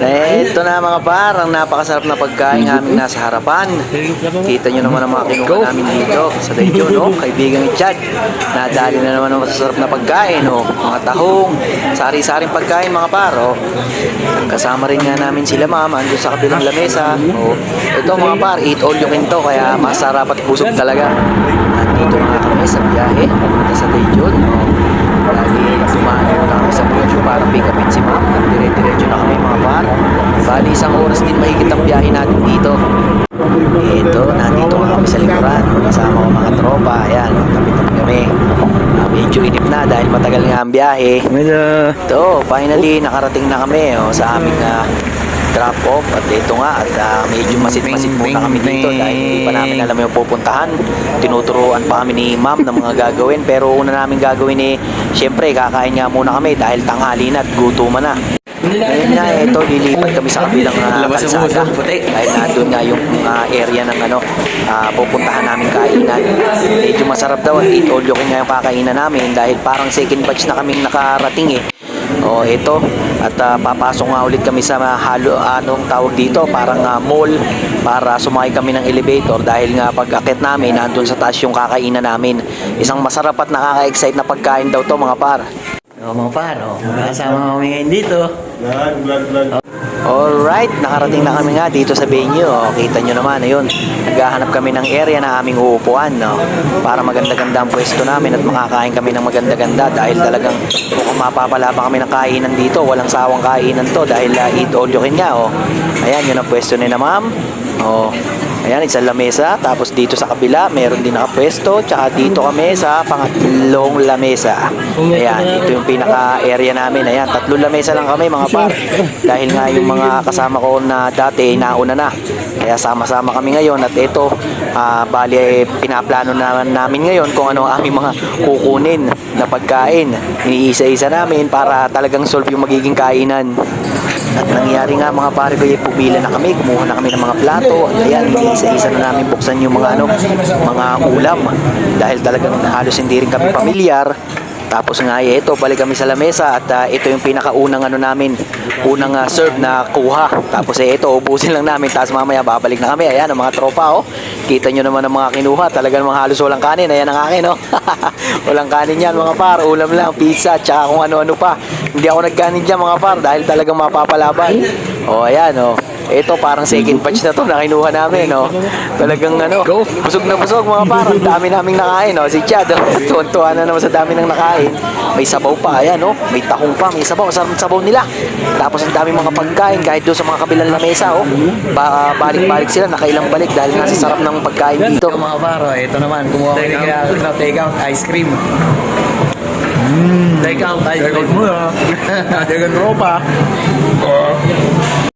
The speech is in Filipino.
Ito na mga par, ang napakasarap na pagkain aming nasa harapan. Kita nyo naman ang mga kinuha namin dito sa Daejo, no? Kaibigang Chad. Nadali na naman ang masasarap na pagkain, no? Mga tahong, sari-saring pagkain mga par, oh. Kasama rin nga namin sila mama, andun sa kabilang lamesa. Oh. Ito mga par, eat all you can to, kaya masarap at busog talaga. Nandito nga kami sa biyahe, papunta sa Daejo, no? Kami sa Bojo para pick upin si ma'am. At dire-diretso na kami mga par. Bali isang oras din mahigit ang biyahe natin dito. Ito, nandito nga kami sa likuran. Kasama ko mga tropa. Ayan, medyo inip na dahil matagal nga ang biyahe. Ito, finally nakarating na kami oh, sa aming ah, drop off at ito nga at ah, medyo masit-masit muna kami dito dahil hindi pa namin alam yung pupuntahan. Tinuturuan pa kami ni ma'am ng mga gagawin. Pero una namin gagawin eh syempre kakain nga muna kami dahil tanghali na at gutuman na ngayon nga ito lilipat kami sa kabilang uh, kalsada dahil nandun nga yung ah, area ng ano ah, pupuntahan namin kainan medyo masarap daw at you can nga yung kakainan namin dahil parang second batch na kaming nakarating eh Oh, ito. At ah, papasok nga ulit kami sa ah, halo anong tawag dito, parang ah, mall para sumakay kami ng elevator dahil nga pag akit namin nandun sa taas yung kakainan namin. Isang masarap at nakaka-excite na pagkain daw to mga par. Oh, mga par, oh, magkasama kami ngayon dito. Vlog, vlog, vlog. Alright, nakarating na kami nga dito sa venue. O, kita nyo naman, ayun. Naghahanap kami ng area na aming uupuan. No? Para maganda-ganda ang pwesto namin at makakain kami ng maganda-ganda dahil talagang mukhang mapapala pa kami ng kainan dito. Walang sawang kainan to dahil uh, eat all you can nga. Oh. Ayan, yun ang pwesto ni na ma'am. Oh. Ayan, isang lamesa. Tapos dito sa kabila, meron din nakapwesto. Tsaka dito kami sa pangatlong lamesa. Ayan, ito yung pinaka-area namin. Ayan, tatlong lamesa lang kami mga par. Dahil nga yung mga kasama ko na dati, nauna na. Kaya sama-sama kami ngayon. At ito, ah, bali, eh, pinaplano naman namin ngayon kung ano ang aming mga kukunin na pagkain. Iniisa-isa namin para talagang solve yung magiging kainan. At nangyari nga mga pare ko, pumila na kami, kumuha na kami ng mga plato. At ayan, isa-isa na namin buksan yung mga ano, mga ulam. Dahil talagang halos hindi rin kami pamilyar. Tapos nga eh, ito, balik kami sa lamesa at ah, ito yung pinakaunang ano namin, unang ah, serve na kuha. Tapos eh, ito, ubusin lang namin, tapos mamaya babalik na kami. Ayan, ang mga tropa, oh. Kita nyo naman ang mga kinuha, talagang mga halos walang kanin. Ayan ang akin, oh. walang kanin yan, mga par. Ulam lang, pizza, tsaka kung ano-ano pa. Hindi ako nagkanin dyan, mga par, dahil talagang mapapalaban. Oh, ayan, oh. Ito parang second batch na to na kinuha namin, no. Talagang ano, busog na busog mga parang dami naming nakain, no. Si Chad, oh, tuwan-tuwa na naman sa dami ng nakain. May sabaw pa, ayan, no. May tahong pa, may sabaw, sarap sabaw nila. Tapos ang dami mga pagkain kahit doon sa mga kabilang lamesa, oh. Ba balik-balik sila, nakailang balik dahil nga sa sarap ng pagkain dito. Mga paro, ito naman, kumuha kami ng take out ice cream. Out, take out mo ah. Dagan tropa.